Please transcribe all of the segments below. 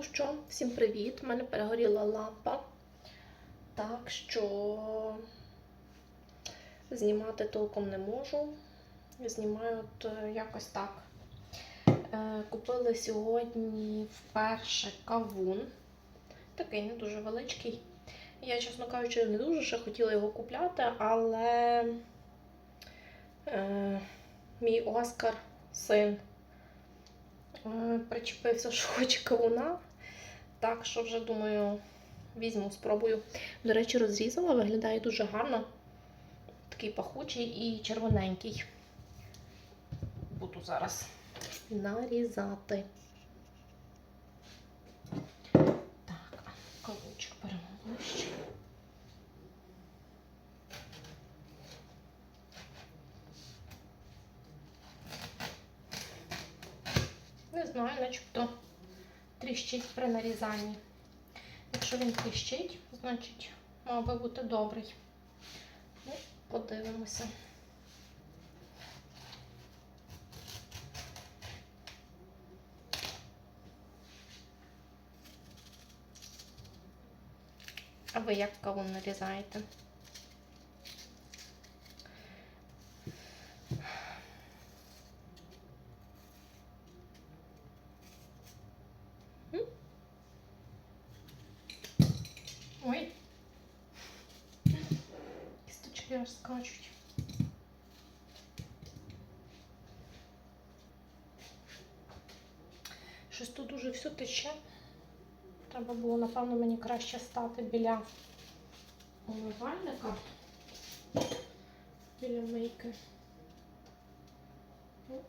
Ну що, всім привіт! У мене перегоріла лампа. Так що знімати толком не можу. Знімаю от е, якось так. Е, Купили сьогодні вперше кавун. Такий не дуже величкий. Я, чесно кажучи, не дуже ще хотіла його купляти, але е, мій Оскар, син, е, причепився, що хоче кавуна. Так що вже думаю, візьму, спробую. До речі, розрізала, виглядає дуже гарно. Такий пахучий і червоненький. Буду зараз нарізати. Так, кавунчик беремо ближче. Не знаю, начебто тріщить при нарізанні. Якщо він тріщить, значить мав би бути добрий. Ну, подивимося. А ви як кавун нарізаєте? Аж скачуть. Щось тут дуже все тече. Треба було, напевно, мені краще стати біля умивальника. Біля мийки. Ну,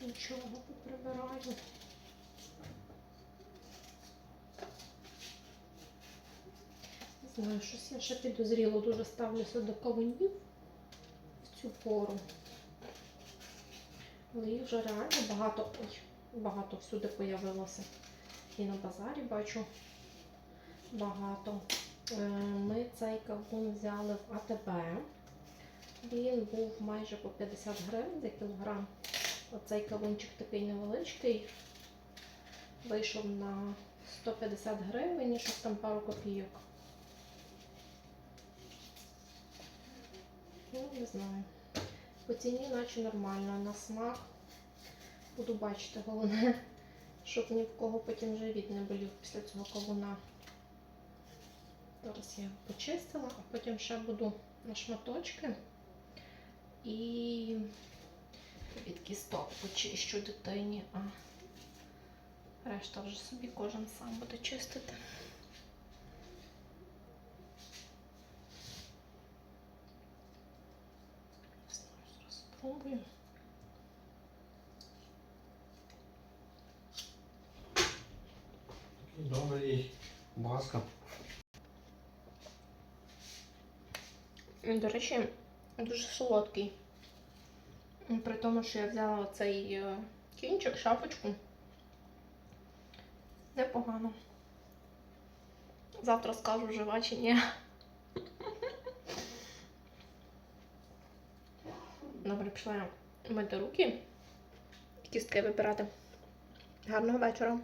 Нічого поприбираю. Знаю, щось я ще підозріло дуже ставлюся до кавунів в цю пору. Але їх вже реально багато, ой, багато всюди появилося. І на базарі бачу багато. Е, Ми цей кавун взяли в АТБ. Він був майже по 50 гривень за кілограм. Оцей кавунчик такий невеличкий. Вийшов на 150 гривень і щось там пару копійок. Ну, не знаю. По ціні наче нормально, на смак. Буду бачити, головне, щоб ні в кого потім живіт не болів після цього кавуна. Зараз я почистила, а потім ще буду на шматочки і від кісток почищу дитині, а решта вже собі кожен сам буде чистити. Не знаю, зараз спробую. Добрий маска. До речі, дуже солодкий. При тому, що я взяла цей е, кінчик, шапочку. Непогано. Завтра скажу жива чи ні. Добре, пішла мити руки, кістки вибирати. Гарного вечора.